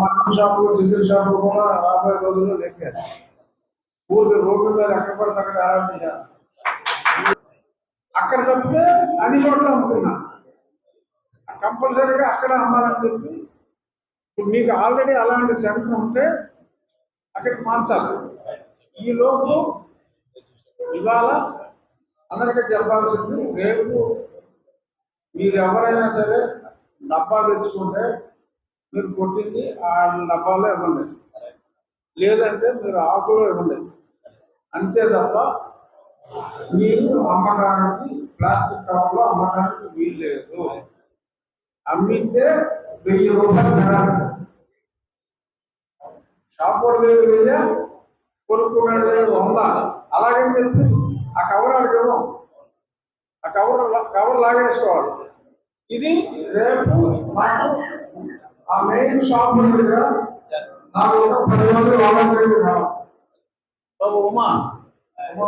Mutton షాపులు diesel షాపులు కూడా రాబోయే రోజుల్లో లేపారు ఊరికి రోడ్డు మీద ఎక్కడ పడితే అక్కడ ఆరాధన చేయాలి. అక్కడ తప్పితే అన్ని చోట్ల అమ్ముతున్నా కంపల్సరీగా అక్కడ అమ్మాలని చెప్పి ఇప్పుడు మీకు ఆల్రెడీ అలాంటి సెంటర్ ఉంటే అక్కడికి మార్చాలి. ఈ లోపు ఇవాళ అందరికీ చెప్పాల్సింది రేపు మీరు ఎవరైనా సరే డబ్బా తెచ్చుకుంటే మీరు కొట్టింది ఆ డబ్బాలో ఇవ్వండి. లేదంటే మీరు ఆకులో ఇవ్వండి. అంతే తప్ప మీరు అమ్మడానికి ప్లాస్టిక్ కవర్లో అమ్మడానికి వీల్లేదు. అమ్మితే వెయ్యి రూపాయలు షాప్ లేదు వెయ్యి కొనుక్కున్నాడు లేదు వంద. అలాగే చెప్పి ఆ కవర్ అడగము ఆ కవర్ కవర్ లాగేసుకోవాలి. ఇది రేపు ఆ మెయిన్ షాప్ దగ్గర నాకు ఒక పది మంది వాలంటీర్లు కావాలి బాబు ఉమా ఉమా